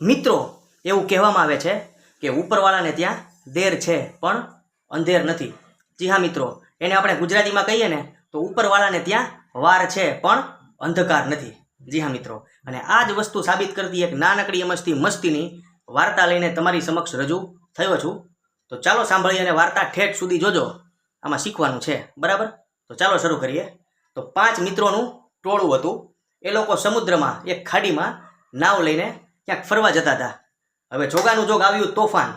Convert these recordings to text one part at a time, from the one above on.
મિત્રો, એવું કહેવામાં આવે છે કે ઉપરવાળાને ત્યાં દેર છે, પણ અંધેર નથી. જી હા, મિત્રો, એને આપણે ગુજરાતીમાં કહીએ ને, તો ઉપરવાળાને ત્યાં વાર છે, પણ અંધકાર નથી. જી હા, મિત્રો, અને આ જ વસ્તુ સાબિત કરતી એક નાનકડી મસ્તી મસ્તીની વાર્તા લઈને તમારી સમક્ષ રજૂ થયો છું. તો ચાલો સાંભળીએ અને વાર્તા ઠેઠ સુધી જોજો. આમાં શીખવાનું છે, બરાબર? તો ચાલો શરૂ કરીએ. તો પાંચ મિત્રોનું ટોળું હતું. એ લોકો સમુદ્રમાં, એક ખાડીમાં નાવ લઈને ક્યાંક ફરવા જતા હતા. હવે જોગાનું જોગ આવ્યું તોફાન.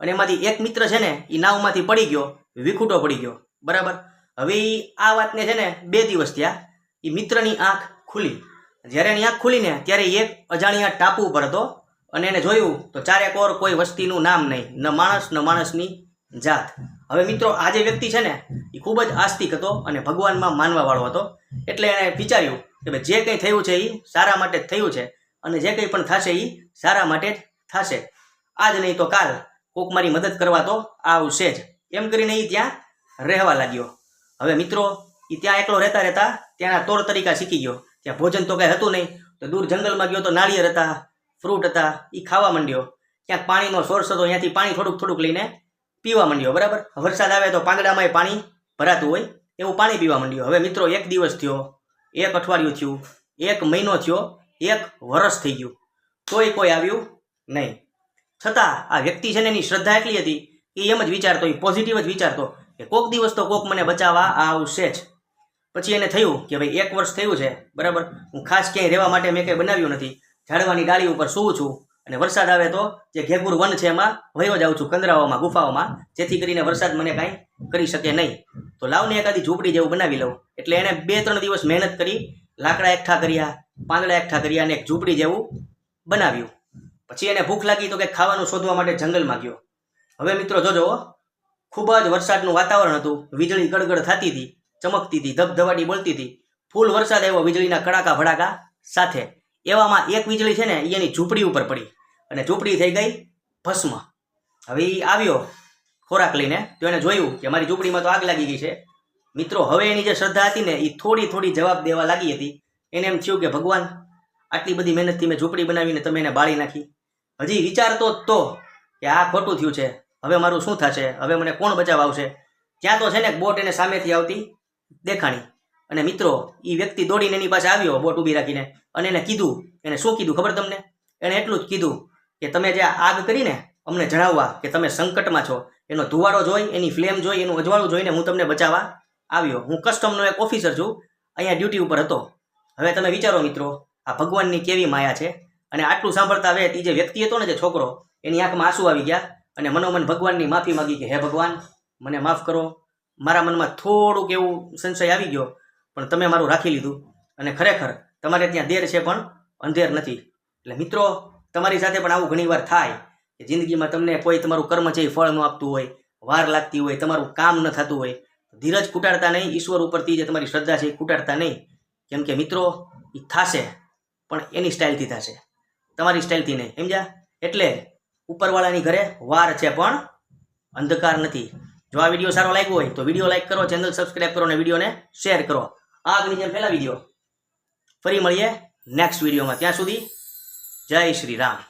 અને એમાંથી એક મિત્ર છે ને એ નાવમાંથી પડી ગયો, વિખૂટો પડી ગયો. બરાબર? હવે એ આ વાતને છે ને, બે દિવસ થયા એ મિત્રની આંખ ખુલી. જ્યારે એની આંખ ખુલીને, ત્યારે એ એક અજાણ્યા ટાપુ ઉપર હતો. અને એને જોયું તો ચારે ઓર કોઈ વસ્તીનું નામ નહીં, ન માણસ, ન માણસની જાત. હવે મિત્રો, આ જે વ્યક્તિ છે ને એ ખૂબ જ આસ્તિક હતો અને ભગવાનમાં માનવાવાળો હતો. એટલે એણે વિચાર્યું કે જે કંઈ થયું છે એ સારા માટે થયું છે. અને જે કંઈ પણ થશે એ સારા માટે જ થશે. આજ નહીં તો કાલ કોક મારી મદદ કરવા તો આવશે જ. એમ કરીને એ ત્યાં રહેવા લાગ્યો. હવે મિત્રો એ ત્યાં એકલો રહેતા રહેતા ત્યાંના તોર તરીકા શીખી ગયો. ત્યાં ભોજન તો કાંઈ હતું નહીં, તો દૂર જંગલમાં ગયો તો નાળિયેર હતા, ફ્રૂટ હતા એ ખાવા માંડ્યો. ક્યાંક પાણીનો સોર્સ હતો, ત્યાંથી પાણી થોડુંક થોડુંક લઈને પીવા માંડ્યો, બરાબર? વરસાદ આવે તો પાંદડામાં પાણી ભરાતું હોય, એવું પાણી પીવા માંડ્યો. હવે મિત્રો, એક દિવસ થયો, એક અઠવાડિયું થયું, એક મહિનો થયો એક વર્ષ થઈ ગયું. તોય કોઈ આવ્યું નહીં. છતાં આ વ્યક્તિ છે ને એની શ્રદ્ધા એટલી હતી કે એમ જ વિચારતો, એ પોઝિટિવ જ વિચારતો કે કોક દિવસ તો કોક મને બચાવવા આવશે જ. પછી એને થયું કે ભાઈ એક વર્ષ થયું છે, બરાબર? હું ખાસ ક્યાંય રહેવા માટે મેં કંઈ બનાવ્યું નથી. ઝાડવાની ડાળી ઉપર સૂવું છું અને વરસાદ આવે તો જે ઘેગુર વન છે એમાં વયો જાઉં છું કંદરાઓમાં, ગુફાઓમાં, જેથી કરીને વરસાદ મને કાંઈ કરી શકે નહીં. તો લાવને એકાદી ઝૂંપડી જેવું બનાવી લઉં. એટલે એણે બે ત્રણ દિવસ મહેનત કરી, લાકડા એકઠા કર્યા પાંદડા એકઠા કર્યા અને એક ઝૂંપડી જેવું બનાવ્યું. પછી એને ભૂખ લાગી તો કે ખાવાનું શોધવા માટે જંગલમાં ગયો. હવે મિત્રો જોજો ખૂબ જ વરસાદનું વાતાવરણ હતું. વીજળી ગડગડ થતી હતી, ચમકતી હતી, ધબધબાટી બોલતી હતી. ફૂલ વરસાદ આવ્યો વીજળીના કડાકા ભડાકા સાથે. એવામાં એક વીજળી છે ને એની ઝૂંપડી ઉપર પડી. અને ઝૂંપડી થઈ ગઈ ભસ્મ. હવે એ આવ્યો ખોરાક લઈને, તો એને જોયું કે મારી ઝૂંપડીમાં તો આગ લાગી ગઈ છે. મિત્રો, હવે એની જે શ્રદ્ધા હતી ને એ થોડી થોડી જવાબ દેવા લાગી હતી. એને એમ થયું કે, ભગવાન, આટલી બધી મહેનતથી મેં ઝૂંપડી બનાવીને તમે એને બાળી નાખી. હજી વિચારતો જ તો કે આ ખોટું થયું છે. હવે મારું શું થશે? હવે મને કોણ બચાવ આવશે? ત્યાં તો છે ને બોટ એને સામેથી આવતી દેખાણી. અને મિત્રો એ વ્યક્તિ દોડીને એની પાસે આવ્યો, બોટ ઊભી રાખીને. અને એને કીધું, એને શું કીધું ખબર તમને? એણે એટલું જ કીધું કે, તમે જે આગ કરીને અમને જણાવવા કે તમે સંકટમાં છો, એનો ધુવાડો જોઈ, એની ફ્લેમ જોઈ, એનું અજવાળું જોઈને હું તમને બચાવવા આવ્યો. હું કસ્ટમનો એક ઓફિસર છું. અહીંયા ડ્યુટી ઉપર હતો. હવે તમે વિચારો મિત્રો, આ ભગવાનની કેવી માયા છે? અને આટલું સાંભળતા હવે એ જે વ્યક્તિ હતો ને જે છોકરો, એની આંખમાં આંસુ આવી ગયા અને મનોમન ભગવાનની માફી માંગી કે, હે ભગવાન, મને માફ કરો. મારા મનમાં થોડુંક એવું સંશય આવી ગયો, પણ તમે મારું રાખી લીધું. અને ખરેખર તમારે ત્યાં દેર છે પણ અંધેર નથી. એટલે મિત્રો, તમારી સાથે પણ આવું ઘણીવાર થાય કે જિંદગીમાં તમને કોઈ તમારું કર્મ છે એ ફળ ન આપતું હોય, વાર લાગતી હોય, તમારું કામ ન થતું હોય ધીરજ કુટાડતા નહીં, ઈશ્વર ઉપરથી જે તમારી શ્રદ્ધા છે એ કુટાડતા નહીં. કેમ કે મિત્રો એ થશે, પણ એની સ્ટાઇલથી થશે. તમારી સ્ટાઇલથી નહીં, સમજ્યા? એટલે ઉપરવાળાની ઘરે વાર છે પણ અંધકાર નથી. જો આ વીડિયો સારો લાગ્યો હોય તો વીડિયો લાઈક કરો, ચેનલ સબસ્ક્રાઈબ કરો અને વિડીયોને શેર કરો. આગની જેમ ફેલાવી દો ફરી મળીએ નેક્સ્ટ વિડીયોમાં. ત્યાં સુધી જય શ્રી રામ.